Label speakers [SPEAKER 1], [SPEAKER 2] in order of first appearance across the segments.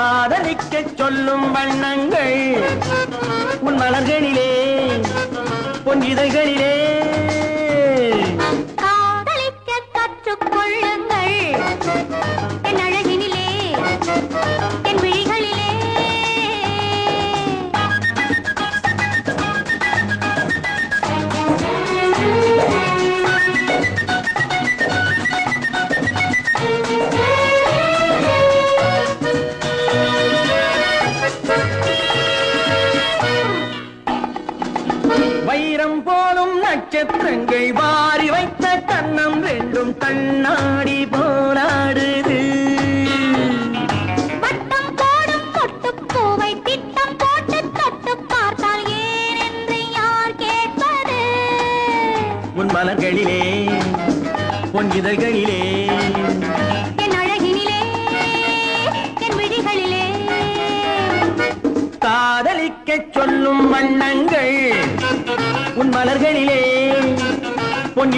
[SPEAKER 1] காதலிக்க
[SPEAKER 2] சொல்லும் வண்ணங்கள் உன் மலர்களிலே பொன் இதழ்களிலே. நட்சத்திரங்கள் வாரி வைத்த கண்ணம் ரெண்டும் கண்ணாடி போராடுது.
[SPEAKER 1] வட்டம் போடும் திட்டம் போட்டு தொட்டு பார்த்தால் ஏன் என்று யார் கேட்பது?
[SPEAKER 2] உன் மலர்களிலே பொன் இதழ்களிலே சொல்லும் வண்ணங்கள் உன் மலர்களிலே பொன்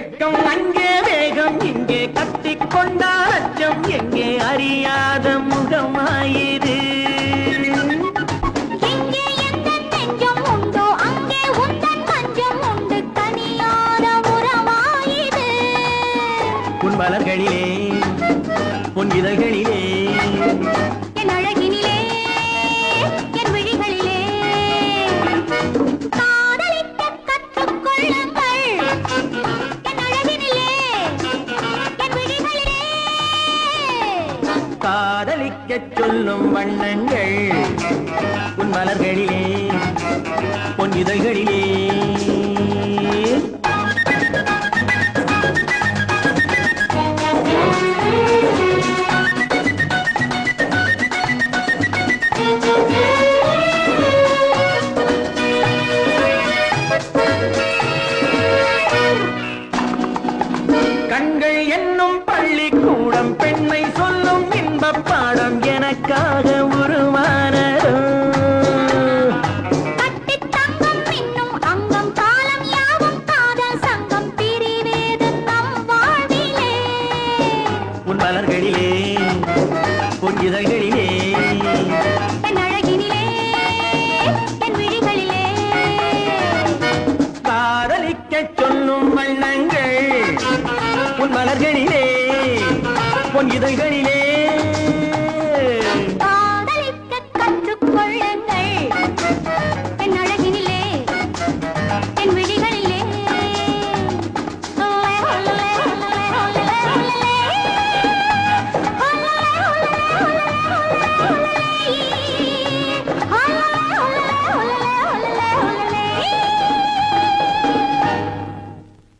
[SPEAKER 2] வெட்கம் அங்கே வேகம் இங்கே கட்டிக்கொண்டால் அச்சம் எங்கே அறியாத முகமாயிரு.
[SPEAKER 1] எங்கே எந்த நெஞ்சம் உண்டோ அங்கே காதலிக்க
[SPEAKER 2] சொல்லும் வண்ணங்கள். உன் மலர்களிலே பொன் இதழ்களிலே இதழ்களிலே. காதலிக்கச் சொல்லும் வண்ணங்கள் உன் மலர்களிலே உன் இதழ்களிலே.